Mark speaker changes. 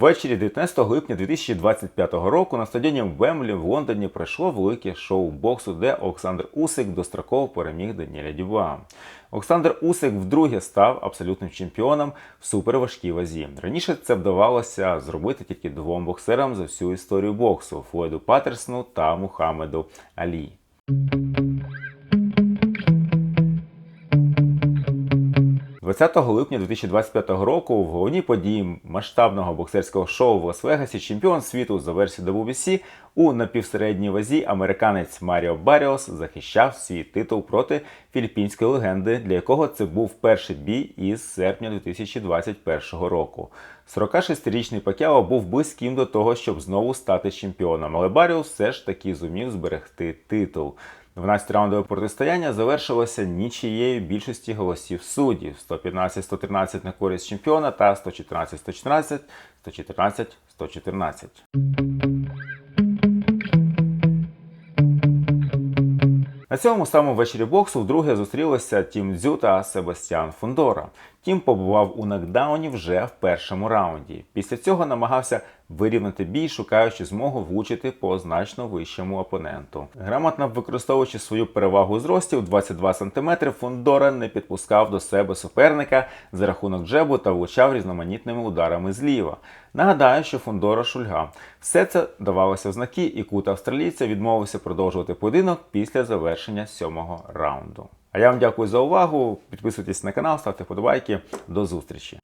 Speaker 1: Ввечері 19 липня 2025 року на стадіоні Вемблі в Лондоні пройшло велике шоу боксу, де Олександр Усик достроково переміг Даніеля Дюба. Олександр Усик вдруге став абсолютним чемпіоном в суперважкій вазі. Раніше це вдавалося зробити тільки двом боксерам за всю історію боксу Флойду Паттерсону та Мухаммеду Алі. 20 липня 2025 року в головній події масштабного боксерського шоу в Лас-Вегасі чемпіон світу за версією WBC у напівсередній вазі американець Маріо Баріос захищав свій титул проти філіппінської легенди, для якого це був перший бій із серпня 2021 року. 46-річний Пакяо був близьким до того, щоб знову стати чемпіоном, але Баріус все ж таки зумів зберегти титул. 12 раундове протистояння завершилося нічією більшості голосів суддів 115-113 на користь чемпіона та 114-114, 114-114. На цьому самому вечорі боксу вдруге зустрілися Тім Дзю та Себастьян Фундора. Тім побував у нокдауні вже в першому раунді. Після цього намагався вирівняти бій, шукаючи змогу влучити по значно вищому опоненту. Грамотно використовуючи свою перевагу у зрості в 22 см, Фундора не підпускав до себе суперника за рахунок джебу та влучав різноманітними ударами зліва. Нагадаю, що Фундора шульга. Все це давалося в знаки, і кут австралійця відмовився продовжувати поєдинок після завершення сьомого раунду. А я вам дякую за увагу. Підписуйтесь на канал, ставте вподобайки. До зустрічі.